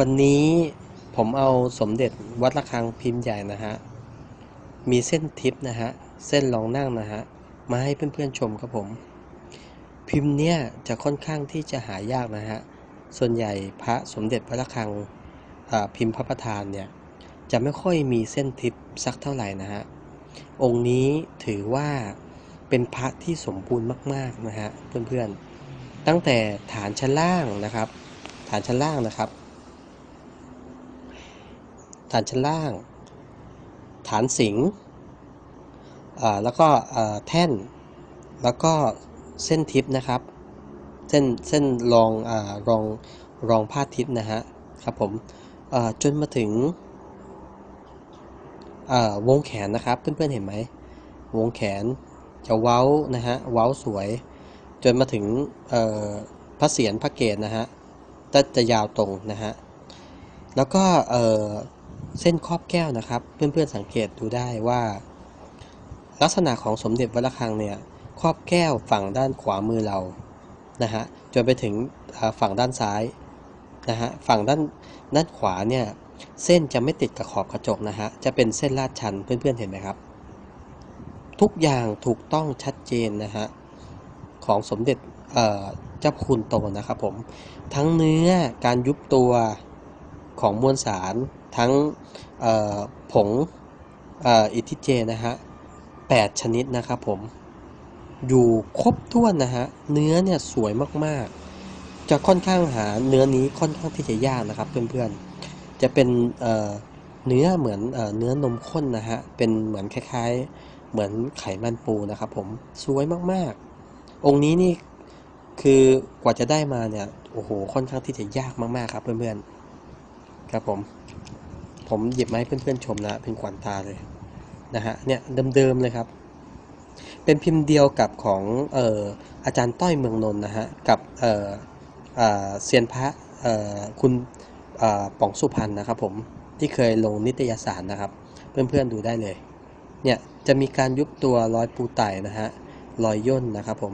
วันนี้ผมเอาสมเด็จวัดระฆังพิมพ์ใหญ่นะฮะ มีเส้นทิปนะฮะ เส้นรองนั่งนะฮะ มาให้เพื่อนๆชมครับผม พิมพ์เนี้ยจะค่อนข้างที่จะหายากนะฮะ ส่วนใหญ่พระสมเด็จวัดระฆังพิมพ์พระประธานเนี่ย จะไม่ค่อยมีเส้นทิปสักเท่าไหร่นะฮะ องค์นี้ถือว่าเป็นพระที่สมบูรณ์มากๆนะฮะเพื่อนๆ ตั้งแต่ฐานชั้นล่างนะครับ ฐานชั้นล่างนะครับ ฐานชั้นล่าง ฐานสิงแล้วก็แท่น แล้วก็เส้นทิปนะครับ เส้นเส้นรองอรองรองผ้าทิปนะฮะครับผมจนมาถึงวงแขนนะครับ เพื่อนๆเห็นไหม วงแขนจะเว้านะฮะ เว้าสวย จนมาถึงพระเศียรพระเกศนะฮะจะจะยาวตรงนะฮะ แล้วก็ เส้นครอบแก้วนะครับ เพื่อนๆสังเกตดูได้ว่า ลักษณะของสมเด็จวัดระฆังเนี่ยครอบแก้วฝั่งด้านขวามือเรานะฮะจนไปถึงฝั่งด้านซ้ายนะฮะฝั่งด้านด้านขวาเนี่ยเส้นจะไม่ติดกับขอบกระจกนะฮะจะเป็นเส้นลาดชันเพื่อนๆเห็นไหมครับ ทุกอย่างถูกต้องชัดเจนนะฮะของสมเด็จเเจ้าคุณโตนะครับผมทั้งเนื้อการยุบตัวของมวลสาร ทั้งผงอิทิเจนะฮะ8ชนิดนะครับผม อยู่ครบถ้วนนะฮะ เนื้อเนี่ยสวยมากๆ จะค่อนข้างหาเนื้อนี้ค่อนข้างที่จะยากนะครับเพื่อนๆ จะเป็นเเนื้อเหมือนเอเนื้อนมข้นนะฮะ เป็นเหมือนคล้ายๆ เหมือนไขมันปูนะครับผม สวยมากๆ องค์นี้นี่คือกว่าจะได้มาเนี่ย โอ้โห ค่อนข้างที่จะยากมากๆครับเพื่อนๆ ครับผม ผมหยิบมาให้เพื่อนๆชมนะเป็นขวัญตาเลยนะฮะเนี่ยเดิมๆเลยครับ เป็นพิมพ์เดียวกับของเอ่ออาจารย์ต้อยเมืองนนท์นะฮะกับเอ่อเซียนพระคุณอ่าป๋องสุพรรณนะครับผมที่เคยลงนิตยสารนะครับ เพื่อนๆดูได้เลยเนี่ยจะมีการยุบตัวรอยปูไต่นะฮะรอยย่นนะครับผม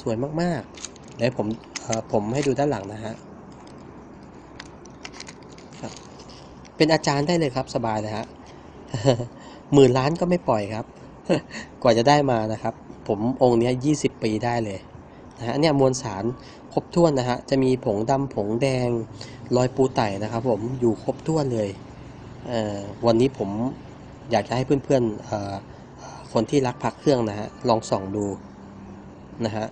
สวยมากๆเดี๋ยวผมผมให้ดูด้านหลังนะฮะครับ เป็นอาจารย์ได้เลยครับสบายเลยฮะหมื่นล้านก็ไม่ปล่อยครับ กว่าจะได้มานะครับ ผมองค์นี้ย20ปีได้เลยนะฮะเนี่ยมวลสารครบถ้วนนะฮะจะมีผงดำผงแดงรอยปูไต่นะครับ ผมอยู่ครบถ้วนเลยเวันนี้ผมอยากจะให้เพื่อนๆคนที่รักพักเครื่องนะฮะลองส่องดูนะฮะ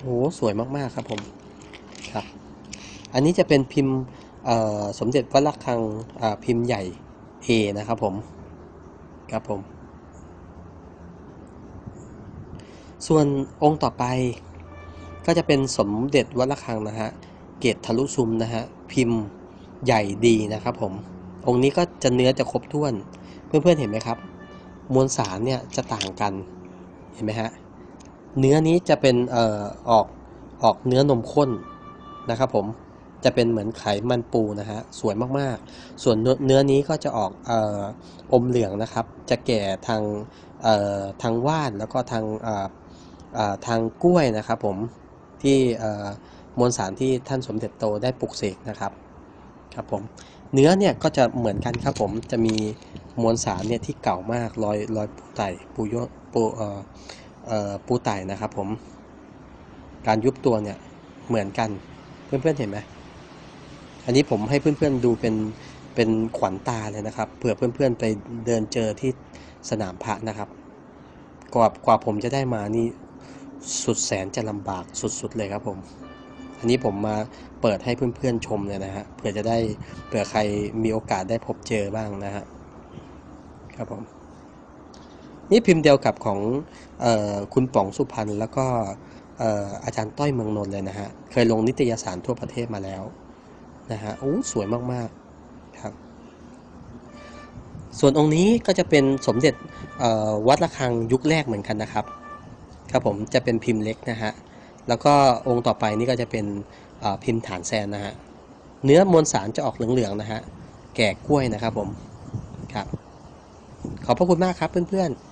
โอ้สวยมากๆครับผมครับ อันนี้จะเป็นพิมพ์ สมเด็จวัดระฆังพิมพ์ใหญ่ A นะครับผมครับผม ส่วนองค์ต่อไปก็จะเป็นสมเด็จวัดระฆังนะฮะเกตทะลุซุมนะฮะพิมพ์ใหญ่ดีนะครับผม องค์นี้ก็จะเนื้อจะครบถ้วน เพื่อนๆเห็นไหมครับ มวลสารเนี่ยจะต่างกันเห็นไหมฮะเนื้อนี้จะเป็นเอ่อออกออกเนื้อนมข้นนะครับผม จะเป็นเหมือนไขมันปูนะฮะสวยมากๆ ส่วนเนื้อนี้ก็จะออกเอ่ออมเหลืองนะครับ จะแก่ทางเอ่อทางว่านแล้วก็ทางเอ่อทางกล้วยนะครับผมที่มวลสารที่ท่านสมเด็จโตได้ปลุกเสกนะครับครับผมเนื้อเนี่ยก็จะเหมือนกันครับผมจะมีมวลสารเนี่ยที่เก่ามากรอยรอยปูไตปูโยปูเอ่อเอ่อปูไตนะครับผมการยุบตัวเนี่ยเหมือนกันเพื่อนๆเห็นไหม อันนี้ผมให้เพื่อนๆดูเป็นเป็นขวัญตาเลยนะครับเผื่อเพื่อนๆไปเดินเจอที่สนามพระนะครับ กว่ากว่าผมจะได้มานี่สุดแสนจะลำบากสุดๆเลยครับผม อันนี้ผมมาเปิดให้เพื่อนๆชมเลยนะฮะเผื่อจะได้เผื่อใครมีโอกาสได้พบเจอบ้างนะฮะครับผมนี่พิมพ์เดียวกับของออคุณป๋องสุพรรณแล้วก็เอ่ออาจารย์ต้อยเมืองนนท์เลยนะฮะ เคยลงนิตยสารทั่วประเทศมาแล้ว นะฮะโอ้สวยมากๆครับ ส่วนองค์นี้ก็จะเป็นสมเด็จวัดระฆังยุคแรกเหมือนกันนะครับ ครับผมจะเป็นพิมพ์เล็กนะฮะแล้วก็องค์ต่อไปนี่ก็จะเป็นพิมพ์ฐานแซนนะฮะเนื้อมวลสารจะออกเหลืองๆนะฮะแก่กล้วยนะครับผมครับขอบพระคุณมากครับเพื่อนๆ